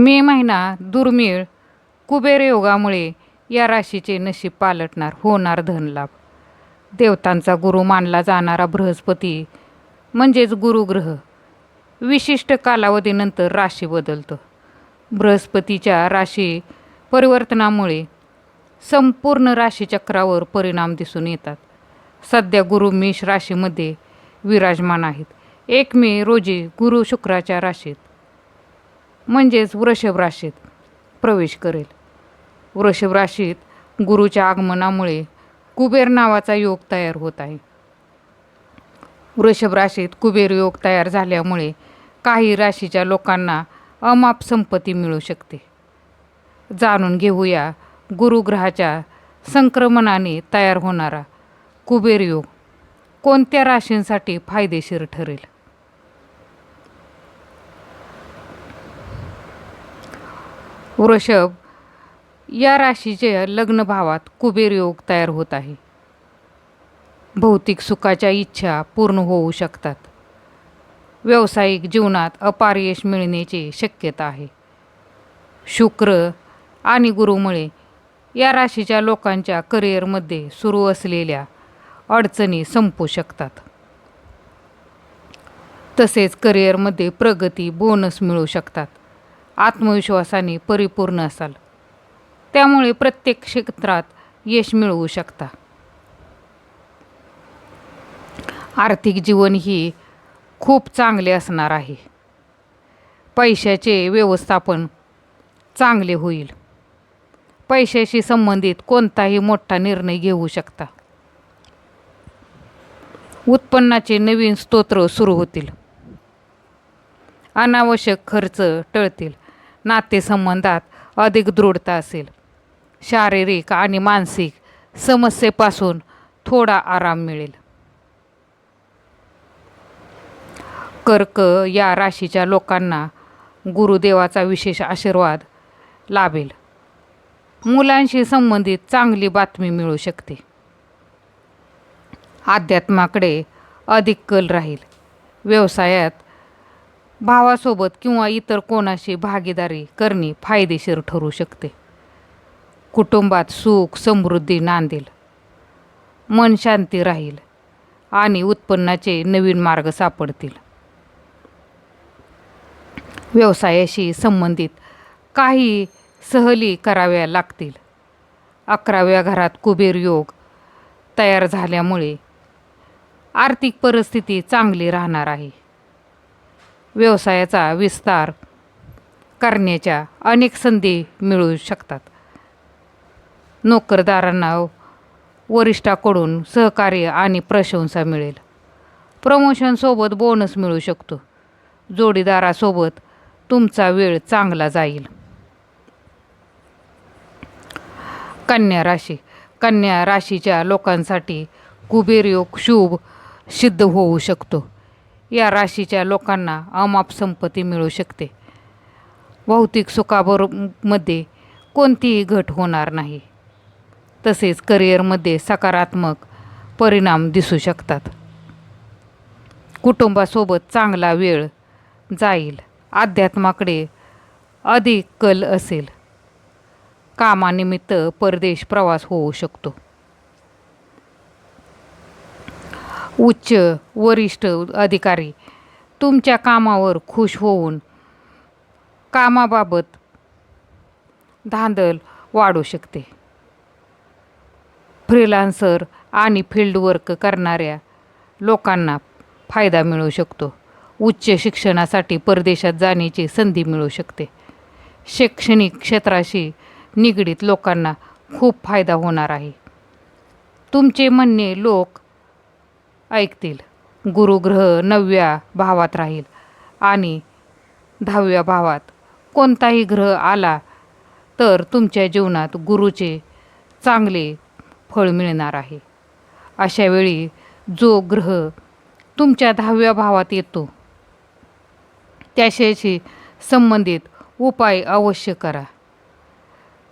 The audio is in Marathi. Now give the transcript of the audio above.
मे महिना दुर्मिळ कुबेर योगामुळे या राशीचे नशीब पालटणार होणार धनलाभ. देवतांचा गुरु मानला जाणारा बृहस्पती म्हणजेच गुरुग्रह. विशिष्ट कालावधीनंतर राशी बदलतो. बृहस्पतीच्या राशी परिवर्तनामुळे संपूर्ण राशीचक्रावर परिणाम दिसून येतात. सध्या गुरु मेष राशीमध्ये विराजमान आहेत. एक मे रोजी गुरु शुक्राच्या राशीत म्हणजेच वृषभ राशीत प्रवेश करेल. वृषभ राशीत गुरुच्या आगमनामुळे कुबेर नावाचा योग तयार होत आहे. वृषभ राशीत कुबेर योग तयार झाल्यामुळे काही राशीच्या लोकांना अमाप संपत्ती मिळू शकते. जाणून घेऊया गुरुग्रहाच्या संक्रमणाने तयार होणारा कुबेर योग कोणत्या राशींसाठी फायदेशीर ठरेल? वृषभ या राशीचे लग्न भावात कुबेर योग तयार होत आहे. भौतिक सुखाच्या इच्छा पूर्ण होऊ शकतात. व्यावसायिक जीवनात अपार यश मिळण्याची शक्यता आहे. शुक्र आणि गुरुमुळे या राशीच्या लोकांच्या करिअरमध्ये सुरू असलेल्या अडचणी संपू शकतात. तसेच करिअरमध्ये प्रगती बोनस मिळू शकतात. आत्मविश्वासाने परिपूर्ण असाल. त्यामुळे प्रत्येक क्षेत्रात यश मिळवू शकता. आर्थिक जीवन ही खूप चांगले असणार आहे. पैशाचे व्यवस्थापन चांगले होईल. पैशाशी संबंधित कोणताही मोठा निर्णय घेऊ शकता. उत्पन्नाचे नवीन स्तोत्र सुरू होतील. अनावश्यक खर्च टळतील. नातेसंबंधात अधिक दृढता असेल. शारीरिक आणि मानसिक समस्येपासून थोडा आराम मिळेल. कर्क या राशीच्या लोकांना गुरुदेवाचा विशेष आशीर्वाद लाभेल. मुलांशी संबंधित चांगली बातमी मिळू शकते. अध्यात्माकडे अधिक कल राहील. व्यवसायात भावासोबत किंवा इतर कोणाशी भागीदारी करणे फायदेशीर ठरू शकते. कुटुंबात सुख समृद्धी नांदेल. मन शांती राहील आणि उत्पन्नाचे नवीन मार्ग सापडतील. व्यवसायाशी संबंधित काही सहली कराव्या लागतील. अकराव्या घरात कुबेर योग तयार झाल्यामुळे आर्थिक परिस्थिती चांगली राहणार आहे. व्यवसायाचा विस्तार करण्याच्या अनेक संधी मिळू शकतात. नोकरदारांना वरिष्ठाकडून सहकार्य आणि प्रशंसा मिळेल. प्रमोशनसोबत बोनस मिळू शकतो. जोडीदारासोबत तुमचा वेळ चांगला जाईल. कन्या राशी. कन्या राशीच्या लोकांसाठी कुबेर योग शुभ सिद्ध होऊ शकतो. या राशीच्या लोकांना अमाप संपत्ती मिळू शकते. भौतिक सुखाबरो मध्ये कोणतीही घट होणार नाही. तसेच करिअरमध्ये सकारात्मक परिणाम दिसू शकतात. कुटुंबासोबत चांगला वेळ जाईल. अध्यात्माकडे अधिक कल असेल. कामानिमित्त परदेश प्रवास होऊ शकतो. उच्च वरिष्ठ अधिकारी तुमच्या कामावर खुश होऊन कामाबाबत धांदल वाढू शकते. फ्रीलान्सर आणि फील्ड वर्क करणाऱ्या लोकांना फायदा मिळू शकतो. उच्च शिक्षणासाठी परदेशात जाण्याची संधी मिळू शकते. शैक्षणिक क्षेत्राशी निगडीत लोकांना खूप फायदा होणार आहे. तुमचे म्हणणे लोक ऐकतील. गुरुग्रह नवव्या भावात राहील. आणि दहाव्या भावात कोणताही ग्रह आला तर तुमच्या जीवनात गुरुचे चांगले फळ मिळणार आहे. अशावेळी जो ग्रह तुमच्या दहाव्या भावात येतो त्याच्याशी संबंधित उपाय अवश्य करा.